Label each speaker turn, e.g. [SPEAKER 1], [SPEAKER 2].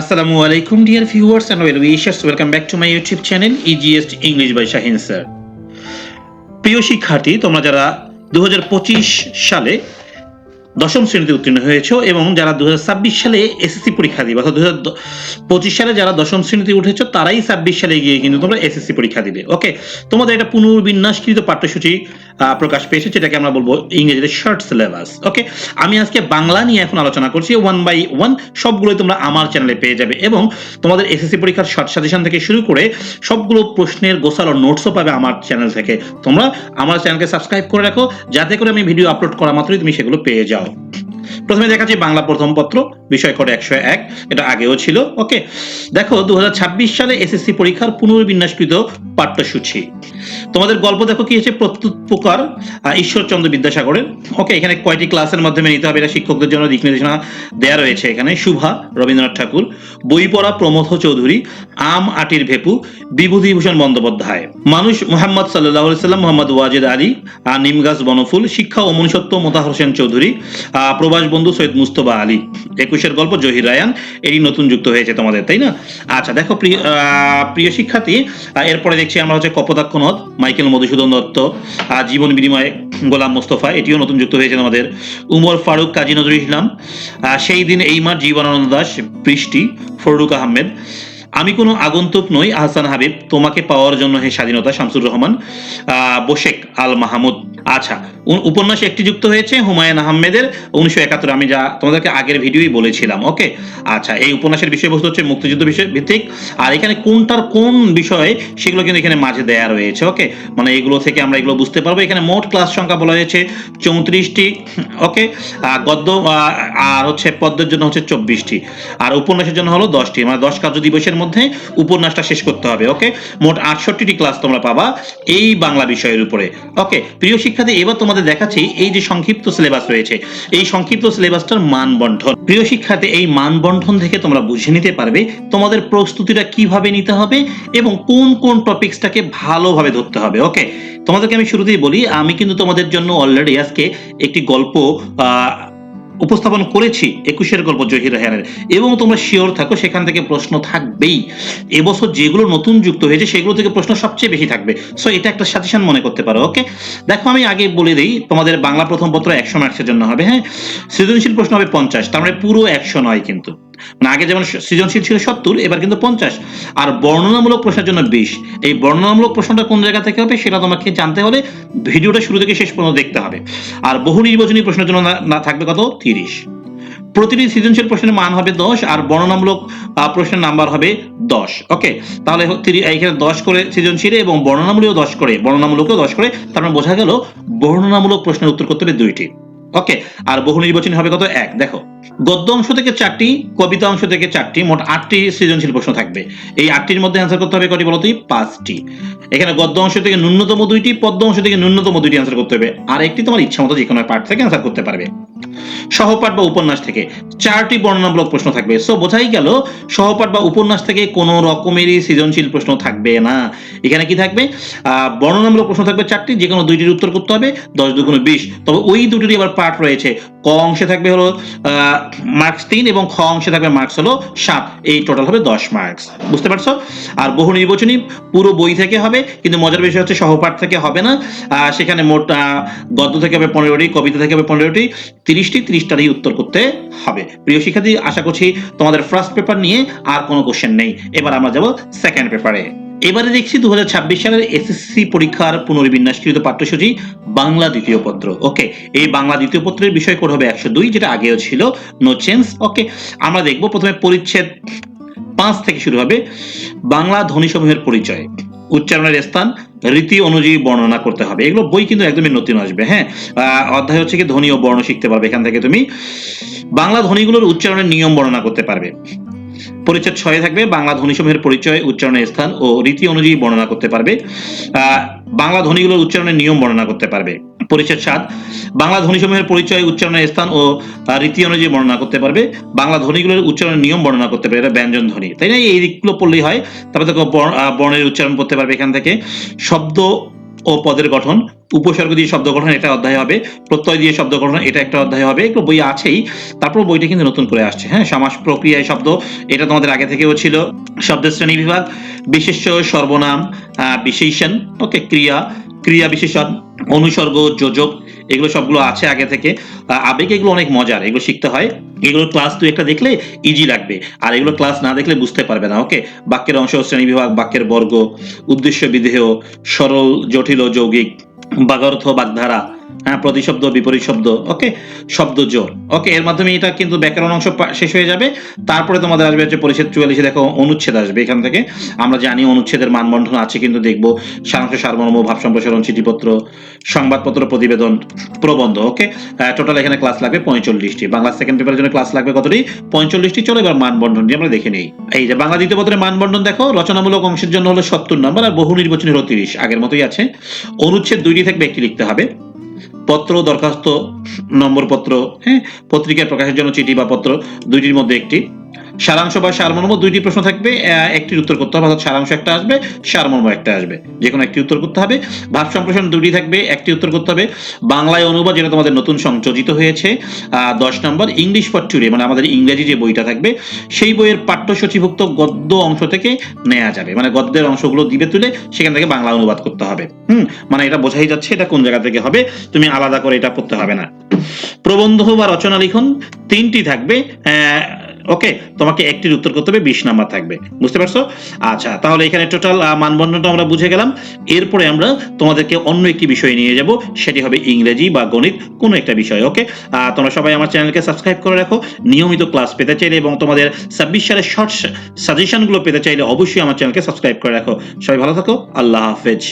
[SPEAKER 1] আসসালামু আলাইকুম dear viewers and well wishers welcome back to my YouTube channel EGS English by Shahin sir প্রিয় শিক্ষার্থী, তোমরা যারা দু হাজার পঁচিশ সালে দশম শ্রেণীতে উত্তীর্ণ হয়েছো এবং যারা দু হাজার ছাব্বিশ সালে এসএসসি পরীক্ষা দিবে, অর্থাৎ দু পঁচিশ সালে যারা দশম শ্রেণীতে উঠেছো, তারাই ছাব্বিশ সালে গিয়ে কিন্তু তোমরা এসএসসি পরীক্ষা দিবে। ওকে তোমাদের একটা পুনর্বিন্যাসকৃত পাঠ্যসূচি প্রকাশ পেয়েছে, যেটাকে আমরা বলব ইংরেজিতে শর্ট সিলেবাস ওকে আমি আজকে বাংলা নিয়ে এখন আলোচনা করছি ওয়ান বাই ওয়ান সবগুলোই তোমরা আমার চ্যানেলে পেয়ে যাবে এবং তোমাদের এসএসসি পরীক্ষার শর্ট সাজেশন থেকে শুরু করে সবগুলো প্রশ্নের গোছালো নোটসও পাবে আমার চ্যানেল থেকে। তোমরা আমার চ্যানেলকে সাবস্ক্রাইব করে রাখো, যাতে করে আমি ভিডিও আপলোড করা মাত্রই তুমি সেগুলো পেয়ে যাও। প্রথমে দেখাচ্ছি বাংলা প্রথম পত্র, বিষয় করে একশো এক, এটা আগেও ছিল, ওকে? দেখো দু হাজার ছাব্বিশ সালে এসএসসি পরীক্ষার পুনর্বিন্যাসকৃত পাঠ্যসূচি। তোমাদের গল্প দেখো কি হচ্ছে? প্রত্যুত প্রকার ঈশ্বরচন্দ্র বিদ্যাসাগরের ওকে, এখানে কয়টি ক্লাসের মাধ্যমে নিতে হবে? এটা শিক্ষকদের জন্য দিক নির্দেশনা দেওয়া রয়েছে এখানে। শুভা, রবীন্দ্রনাথ ঠাকুর বই পড়া প্রমথ চৌধুরী, আম আটির ভেপু, বিভূতিভূষণ বন্দ্যোপাধ্যায়। মানুষ মোহাম্মদ সাল্লাহ সাল্লাম, মোহাম্মদ ওয়াজেদ আলী আর নিমগাছ বনফুল, শিক্ষা ও মনুষ্যত্ব মোতাহার হোসেন চৌধুরী প্রবাস বন্ধু সৈয়দ মুস্তফা আলী। একুশের গল্প জহির রায়ান, এটি নতুন যুক্ত হয়েছে তোমাদের, তাই না? আচ্ছা দেখো প্রিয় শিক্ষার্থী এরপরে দেখছি আমরা হচ্ছে কপোতাক্ষ নদ, মাইকেল মধুসূদন দত্ত আর জীবন বিনিময়ে গোলাম মোস্তফা, এটিও নতুন যুক্ত হয়েছে আমাদের। উমর ফারুক কাজী নজরুল ইসলাম সেই দিন এই মাঠ জীবনানন্দ দাস, বৃষ্টি ফরুক আহমেদ। আমি কোনো আগন্তুক নই, আহসান হাবিব, তোমাকে পাওয়ার জন্য হে স্বাধীনতা শামসুর রহমান বোশেক আল মাহমুদ। আচ্ছা উপন্যাসে একটি যুক্ত হয়েছে হুমায়ুন আহমেদের, উনিশশো একাত্তর আমি যা তোমাদেরকে আগের ভিডিওই বলেছিলাম, ওকে? আচ্ছা এই উপন্যাসের বিষয়বস্তু হচ্ছে মুক্তিযুদ্ধ বিষয় ভিত্তিক, আর এখানে কোনটার কোন বিষয়ে সেগুলো কিন্তু এখানে মাঝে দেয়া রয়েছে, ওকে? মানে এগুলো থেকে আমরা এগুলো বুঝতে পারব। এখানে মোট ক্লাস সংখ্যা বলা হয়েছে চৌত্রিশটি, ওকে? গদ্য আর হচ্ছে পদ্মের জন্য হচ্ছে চব্বিশটি। আর উপন্যাসের জন্য হলো দশটি। মানে দশ কার্য দিবসের মধ্যে উপন্যাসটা শেষ করতে হবে ওকে মোট আটষট্টিটি ক্লাস তোমরা পাবা এই বাংলা বিষয়ের উপরে ওকে প্রিয় শিক্ষার্থী, এবার তোমাদের দেখাচ্ছি এই যে সংক্ষিপ্ত সিলেবাস রয়েছে। এই সংক্ষিপ্ত সিলেবাসটার মান বন্টন প্রিয় শিক্ষার্থী, এই মান বন্টন থেকে তোমরা বুঝে নিতে পারবে তোমাদের প্রস্তুতিটা কীভাবে নিতে হবে এবং কোন কোন টপিকসটাকে ভালোভাবে ধরতে হবে ওকে তোমাদেরকে আমি শুরুতেই বলি, আমি কিন্তু তোমাদের জন্য অলরেডি আজকে একটি গল্প উপস্থাপন করেছি, একুশের গল্প জহির রেহানের এবং তোমরা শিওর থাকো, সেখান থেকে প্রশ্ন থাকবেই। এবছর যেগুলো নতুন যুক্ত হয়েছে, সেগুলো থেকে প্রশ্ন সবচেয়ে বেশি থাকবে। সো এটা একটা সাজেশন মনে করতে পারো ওকে দেখো, আমি আগে বলে দিই, তোমাদের বাংলা প্রথম পত্র একশো মার্কসের জন্য হবে হ্যাঁ? সৃজনশীল প্রশ্ন হবে পঞ্চাশ, তার মানে পুরো একশো নয় কিন্তু। মানে আগে যেমন সৃজনশীল ছিল সত্তর, এবার কিন্তু পঞ্চাশ। আর বর্ণনামূলক প্রশ্নের জন্য বিশ। এই বর্ণনামূলক প্রশ্নটা কোন জায়গা থেকে হবে সেটা তোমাকে জানতে হলে ভিডিওটা শুরু থেকে শেষ পর্যন্ত দেখতে হবে। আর বহু নির্বাচনী প্রশ্নের জন্য না- থাকবে কত? তিরিশ। প্রতিটি সৃজনশীল প্রশ্নের মান হবে দশ, আর বর্ণনামূলক প্রশ্নের নাম্বার হবে দশ। ওকে? তাহলে এখানে দশ করে সৃজনশীলে এবং বর্ণনামূলক দশ করে, বর্ণনামূলকও দশ করে। তার মানে বোঝা গেল বর্ণনামূলক প্রশ্নের উত্তর করতে হবে দুইটি। ওকে? আর বহু নির্বাচনী হবে কত? এক। দেখো। গদ্য অংশ থেকে চারটি, কবিতা অংশ থেকে চারটি, মোট আটটি সৃজনশীল প্রশ্ন থাকবে। এই আটটির মধ্যে অ্যান্সার করতে হবে কটি বলতো পাঁচটি। এখানে গদ্য অংশ থেকে ন্যূনতম দুইটি, পদ্য অংশ থেকে ন্যূনতম দুইটি অ্যান্সার করতে হবে। আর একটি তোমার ইচ্ছা মতো যে কোনো পার্ট থেকে অ্যান্সার করতে পারবে। সহপাঠ বা উপন্যাস থেকে চারটি বর্ণনামূলক প্রশ্ন থাকবে। সো বোঝাই গেল, সহপাঠ বা উপন্যাস থেকে কোনো রকমেরই সৃজনশীল প্রশ্ন থাকবে না। এখানে কি থাকবে? বর্ণনামূলক প্রশ্ন থাকবে চারটি যে কোনো দুইটির উত্তর করতে হবে, দশ দুগুণ বিশ। তবে ওই দুটিরই আবার পার্ট রয়েছে। ক অংশে থাকবে হলো মার্কস তিন এবং খ অংশে থাকবে মার্কস হলো সাত। এই টোটাল হবে দশ মার্কস বুঝতে পারছ? আর বহু নির্বাচনী পুরো বই থেকে হবে, কিন্তু মজার বিষয় হচ্ছে সহপাঠ থেকে হবে না। সেখানে মোট গদ্য থেকে হবে পনেরোটি, কবিতা থেকে হবে পনেরোটি, তিরিশটি, তিরিশটারই উত্তর করতে হবে। প্রিয় শিক্ষার্থী, আশা করছি তোমাদের ফার্স্ট পেপার নিয়ে আর কোনো কোশ্চেন নেই। এবার আমরা যাব সেকেন্ড পেপারে এবারে দেখছি দু সালের এসএসসি পরীক্ষার পুনর্বিন্যাসকৃত পাঠ্যসূচি বাংলা দ্বিতীয় পত্র। ওকে এই বাংলা দ্বিতীয় পত্রের বিষয় কোড হবে একশো দুই, যেটা আগেও ছিল। নো চেঞ্জ ওকে আমরা দেখব প্রথমে পরিচ্ছেদ পাঁচ থেকে শুরু হবে। বাংলা ধ্বনিসমূহের পরিচয়, উচ্চারণের স্থান, রীতি অনুযায়ী বর্ণনা করতে হবে। এগুলো বই কিন্তু একদমই নতুন আসবে হ্যাঁ? অধ্যায় হচ্ছে কি ধ্বনি ও বর্ণ শিখতে পারবে এখান থেকে তুমি। বাংলা ধ্বনিগুলোর উচ্চারণের নিয়ম বর্ণনা করতে পারবে। পরিচ্ছেদ ছয়ে থাকবে। বাংলা ধ্বনিসমূহের পরিচয়, উচ্চারণের স্থান ও রীতি অনুযায়ী বর্ণনা করতে পারবে। বাংলা ধ্বনিগুলোর উচ্চারণের নিয়ম বর্ণনা করতে পারবে। পরিচ্ছেদ সাত, বাংলা ধ্বনিসমূহের পরিচয়, উচ্চারণের স্থান ও রীতি অনুযায়ী বর্ণনা করতে পারবে। বাংলা ধ্বনিগুলোর উচ্চারণের নিয়ম বর্ণনা করতে পারবে, এটা ব্যঞ্জন ধ্বনি। তাই না? এই দিকগুলো পড়লেই হয়। তারপর দেখো বর্ণ- বর্ণের উচ্চারণ করতে পারবে এখান থেকে। শব্দ ও পদের গঠন উপসর্গ দিয়ে শব্দ গঠন এটা অধ্যায় হবে, প্রত্যয় দিয়ে শব্দ গঠন এটা একটা অধ্যায় হবে, এগুলো বই আছেই। তারপর বইটা কিন্তু নতুন করে আসছে হ্যাঁ? সমাস প্রক্রিয়ায় শব্দ, এটা তোমাদের আগে থেকেও ছিল। শব্দের শ্রেণি বিভাগ, বিশেষ্য সর্বনাম বিশেষণ, ওকে, ক্রিয়া ক্রিয়া বিশেষণ, অনুসর্গ, যোজক, এগুলো সবগুলো আছে আগে থেকে। আবেগ এগুলো অনেক মজার, এগুলো শিখতে হয়। এগুলো ক্লাস তুই একটা দেখলে ইজি লাগবে, আর এগুলো ক্লাস না দেখলে বুঝতে পারবে না, ওকে? বাক্যের অংশ শ্রেণি বিভাগ, বাক্যের বর্গ, উদ্দেশ্য বিধেয়, সরল, জটিল যৌগিক বাগার্থ বাগধারা হ্যাঁ প্রতিশব্দ বিপরীত শব্দ ওকে শব্দ জোর ওকে এর মাধ্যমে এটা কিন্তু ব্যাকরণ অংশ শেষ হয়ে যাবে। তারপরে তোমাদের আসবে হচ্ছে পরিচ্ছেদ চুয়াল্লিশে, দেখো, অনুচ্ছেদ আসবে এখান থেকে। আমরা জানি অনুচ্ছেদের মানবন্ধন আছে কিন্তু দেখব। সারাংশ, সারমর্ম, ভাব সম্প্রসারণ, চিঠিপত্র, সংবাদপত্র, প্রতিবেদন, প্রবন্ধ ওকে টোটাল এখানে ক্লাস লাগবে পঁয়তাল্লিশটি। বাংলা সেকেন্ড পেপারের জন্য ক্লাস লাগবে কতটি? পঁয়তাল্লিশটি। চলো এবার মানবন্ধনটি আমরা দেখে নেই। এই যে বাংলা দ্বিতীয় পত্রের মানবন্ধন দেখো, রচনামূলক অংশের জন্য হলো সত্তর নম্বর আর বহু নির্বাচনী হলো তিরিশ। আগের মতোই আছে। অনুচ্ছেদ দুইটি থাকবে একটি লিখতে হবে। পত্র দরখাস্ত নম্বর পত্র হ্যাঁ পত্রিকায় প্রকাশের জন্য চিঠি বা পত্র দুইটির মধ্যে একটি। সারাংশ বা সারমর্ম দুইটি প্রশ্ন থাকবে। একটির উত্তর করতে হবে, অর্থাৎ সারাংশ একটা আসবে, সারমর্ম একটা আসবে। যে কোনো একটি উত্তর করতে হবে। ভাব সম্প্রসারণ দুটি থাকবে, একটি উত্তর করতে হবে। বাংলায় অনুবাদ যেটা তোমাদের নতুন সংযোজিত হয়েছে দশ নম্বর, ইংলিশ ফর টুডে মানে আমাদের ইংরেজি যে বইটা থাকবে, সেই বইয়ের পাঠ্যসূচিভুক্ত গদ্য অংশ থেকে নেওয়া যাবে। মানে গদ্যের অংশগুলো দিবে তুলে সেখান থেকে বাংলা অনুবাদ করতে হবে। হুম মানে এটা বোঝাই যাচ্ছে এটা কোন জায়গা থেকে হবে, তুমি আলাদা করে এটা করতে হবে না। প্রবন্ধ বা রচনা লিখন তিনটি থাকবে ওকে তোমাকে একটির উত্তর করতে হবে, বিশ নাম্বার থাকবে। বুঝতে পারছ? আচ্ছা তাহলে এখানে টোটাল মানবন্ধনটা আমরা বুঝে গেলাম। এরপরে আমরা তোমাদেরকে অন্য একটি বিষয় নিয়ে যাব, সেটি হবে ইংরেজি বা গণিত, কোনো একটা বিষয় ওকে তোমরা সবাই আমার চ্যানেলকে সাবস্ক্রাইব করে রাখো। নিয়মিত ক্লাস পেতে চাইলে এবং তোমাদের ছাব্বিশ সালের শর্ট সাজেশনগুলো পেতে চাইলে অবশ্যই আমার চ্যানেলকে সাবস্ক্রাইব করে রাখো। সবাই ভালো থাকো, আল্লাহ হাফেজ।